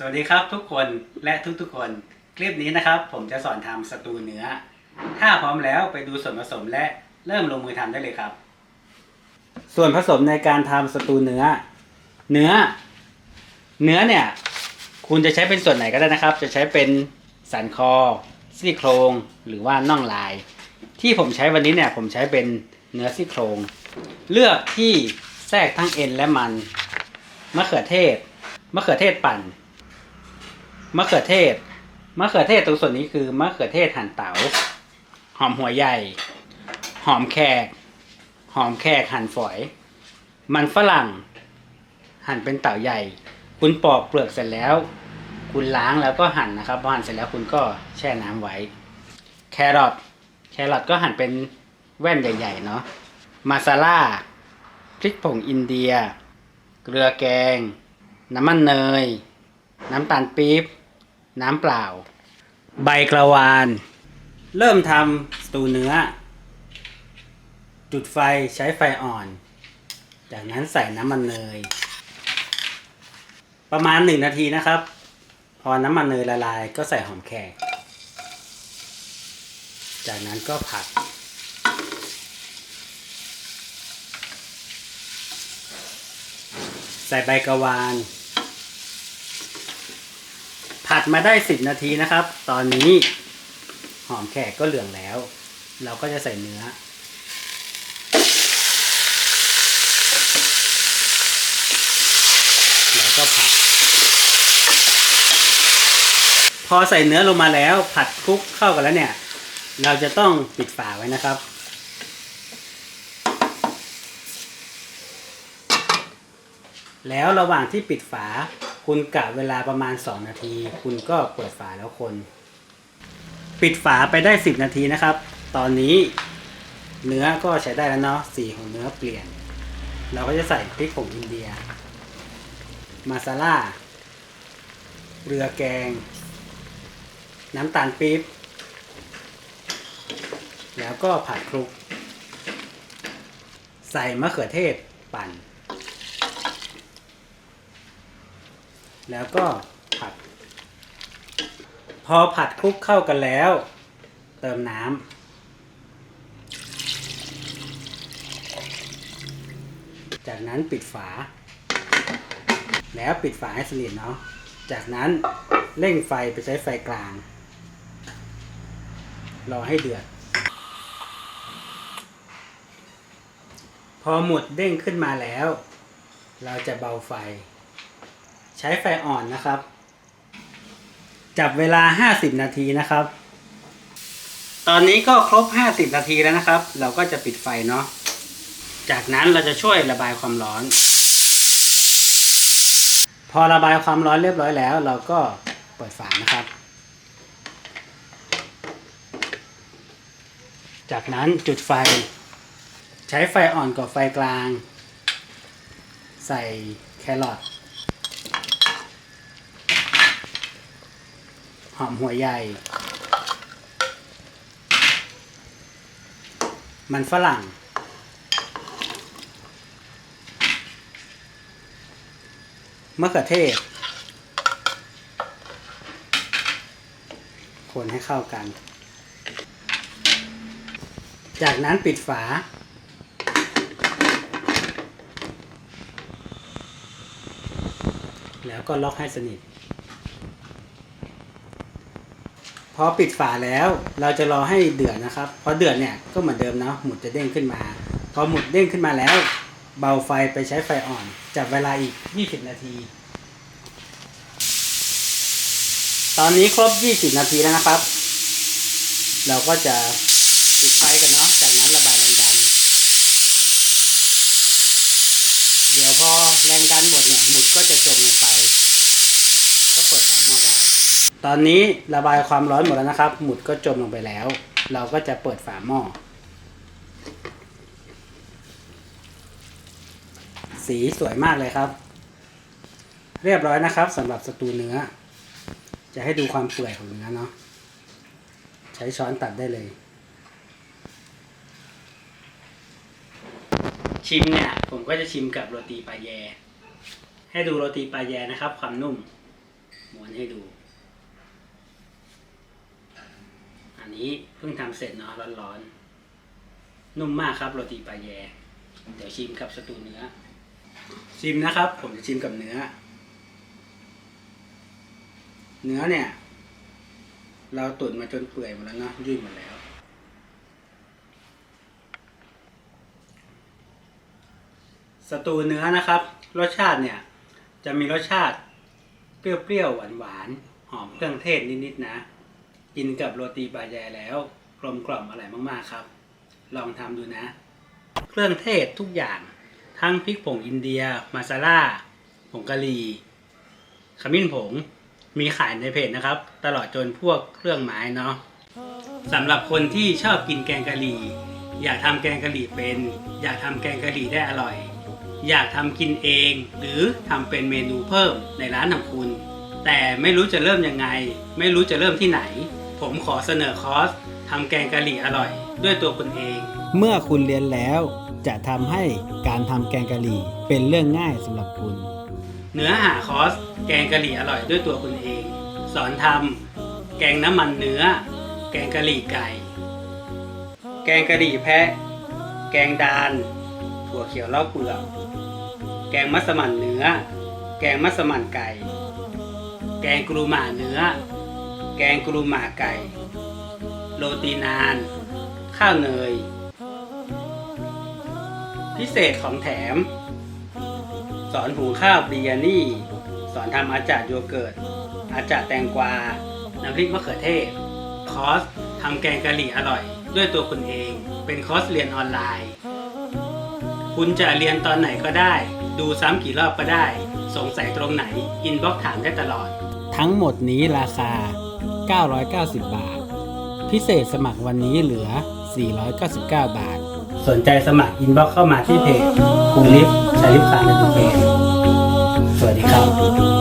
สวัสดีครับทุกคนและทุกๆคน คลิปนี้นะครับ ผมจะสอนทำสตูเนื้อ ถ้าพร้อมแล้วไปดูส่วนผสมและเริ่มลงมือทำได้เลยครับ ส่วนผสมในการทำสตูเนื้อ เนื้อ เนื้อเนี่ย คุณจะใช้เป็นส่วนไหนก็ได้นะครับ จะใช้เป็นสันคอซี่โครงหรือว่าน่องลาย ที่ผมใช้วันนี้เนี่ยผมใช้เป็นเนื้อซี่โครง เลือกที่แทรกทั้งเอ็นและมันมะเขือเทศมะเขือเทศปั่น มะเขือเทศ มะเขือเทศตรงส่วนนี้คือมะเขือเทศหั่นเตาหอมหัวใหญ่ หอมแขก หอมแขกหั่นฝอย มันฝรั่ง หั่นเป็นเต่าใหญ่ คุณปอกเปลือกเสร็จแล้ว คุณล้างแล้วก็หั่นนะครับพอหั่นเสร็จแล้วคุณก็แช่น้ำไว้ แครอท แครอทก็หั่นเป็นแว่นใหญ่ๆเนาะ มาซาล่า พริกผงอินเดีย เกลือแกง น้ำมันเนยน้ำตาลปี๊บ น้ำเปล่า ใบกระวาน เริ่มทำสตูเนื้อ จุดไฟใช้ไฟอ่อน จากนั้นใส่น้ำมันเนย ประมาณหนึ่งนาทีนะครับ พอน้ำมันเนยละลายก็ใส่หอมแขก จากนั้นก็ผัดใส่ใบกระวาน ผัดมาได้สิบนาทีนะครับ ตอนนี้หอมแขกก็เหลืองแล้ว เราก็จะใส่เนื้อ แล้วก็ผัด พอใส่เนื้อลงมาแล้วผัดคลุกเข้ากันแล้วเนี่ย เราจะต้องปิดฝาไว้นะครับ แล้วระหว่างที่ปิดฝา คุณกะเวลาประมาณ 2 นาที คุณก็เปิดฝาแล้วคน ปิดฝาไปได้ 10 นาทีนะครับ ตอนนี้เนื้อก็ใช้ได้แล้วเนาะสีของเนื้อเปลี่ยน เราก็จะใส่พริกผงอินเดีย มาซาล่าเรือแกง น้ำตาลปี๊บแล้วก็ผัดคลุก ใส่มะเขือเทศปั่น แล้วก็ผัด พอผัดคลุกเข้ากันแล้ว เติมน้ำจากนั้นปิดฝา แล้วปิดฝาให้สนิทเนาะจากนั้นเร่งไฟไปใช้ไฟกลาง รอให้เดือด พอหมดเด้งขึ้นมาแล้ว เราจะเบาไฟ ใช้ไฟอ่อนนะครับ จับเวลา 50 นาทีนะครับ ตอนนี้ก็ครบ 50 นาทีแล้วนะครับ เราก็จะปิดไฟเนาะจากนั้นเราจะช่วยระบายความร้อน พอระบายความร้อนเรียบร้อยแล้ว เราก็เปิดฝานะครับ จากนั้นจุดไฟ ใช้ไฟอ่อนกว่าไฟกลาง ใส่แครอท หอมหัวใหญ่ มันฝรั่ง มะเขือเทศ คนให้เข้ากัน จากนั้นปิดฝาแล้วก็ล็อกให้สนิท พอปิดฝาแล้วเราจะรอให้เดือดนะครับพอเดือดเนี่ยก็เหมือนเดิมเนาะหมุดจะเด้งขึ้นมา พอหมุดเด้งขึ้นมาแล้ว เบาไฟไปใช้ไฟอ่อน จับเวลาอีก 20 นาที ตอนนี้ครบ 20 นาทีแล้วนะครับ เราก็จะปิดไฟกันเนาะจากนั้นระบายแรงดัน เดี๋ยวพอแรงดันหมดเนี่ยหมุดก็จะจมลงไปก็เปิดฝาหม้อได้ ตอนนี้ระบายความร้อนหมดแล้วนะครับ หมุดก็จมลงไปแล้ว เราก็จะเปิดฝาหม้อ สีสวยมากเลยครับ เรียบร้อยนะครับสำหรับสตูเนื้อ จะให้ดูความเปื่อยของเนื้อเนาะ ใช้ช้อนตัดได้เลย ชิมเนี่ย ผมก็จะชิมกับโรตีปลาแย ให้ดูโรตีปลาแยนะครับ ความนุ่มม้วนให้ดู อั นนี้เพิ่งทำเสร็จเนาะร้อนๆ นุ่มมากครับโรตีปลาแย เดี๋ยวชิมกับสตูเนื้อ ชิมนะครับ ผมจะชิมกับเนื้อ เนื้อเนี่ย เราตุ๋นมาจนเปื่อยหมดแล้วเนาะยุ่ยหมดแล้ว สตูเนื้อนะครับ รสชาติเนี่ย จะมีรสชาติเปรี้ยวๆหวานๆหอมเครื่องเทศนิดๆนะ กินกับโรตีบายแยแล้วกลมกล่อมอร่อยมากๆครับ ลองทำดูนะ เครื่องเทศทุกอย่าง ทั้งพริกผงอินเดีย มาซาล่าผงกะหรี่ขมิ้นผง มีขายในเพจนะครับ ตลอดจนพวกเครื่องไม้เนาะสำหรับคนที่ชอบกินแกงกะหรี่ อยากทำแกงกะหรี่เป็น อยากทำแกงกะหรี่ได้อร่อย อยากทำกินเอง หรือทำเป็นเมนูเพิ่มในร้านของคุณ แต่ไม่รู้จะเริ่มยังไง ไม่รู้จะเริ่มที่ไหน ผมขอเสนอคอร์สทำแกงกะหรี่อร่อย ด้วยตัวคุณเอง เมื่อคุณเรียนแล้วจะทำให้การทำแกงกะหรี่เป็นเรื่องง่ายสำหรับคุณ เนื้อหาคอร์สแกงกะหรี่อร่อยด้วยตัวคุณเอง สอนทำแกงน้ำมันเนื้อ แกงกะหรี่ไก่ แกงกะหรี่แพะ แกงดาน ถั่วเขียวเล่าเปลือกแกงมัสมั่นเนื้อ แกงมัสมั่นไก่ แกงกรูหม่าเนื้อ แกงกรูหม่าไก่ โรตีนาน ข้าวเนย พิเศษของแถม สอนหุงข้าวบิริยานี่ สอนทำอาจารย์โยเกิร์ต อาจารย์แตงกวา น้ำพริกมะเขือเทศ คอร์สทำแกงกะหรี่อร่อย ด้วยตัวคุณเอง เป็นคอร์สเรียนออนไลน์ คุณจะเรียนตอนไหนก็ได้ ดูซ้ำกี่รอบก็ได้ สงสัยตรงไหน อินบ็อกถามได้ตลอด ทั้งหมดนี้ราคา 990 บาท พิเศษสมัครวันนี้เหลือ 499 บาท สนใจสมัครอินบ็อกเข้ามาที่เพจคุณลิฟชาลิฟคาร์ในเพจสวัสดีครับ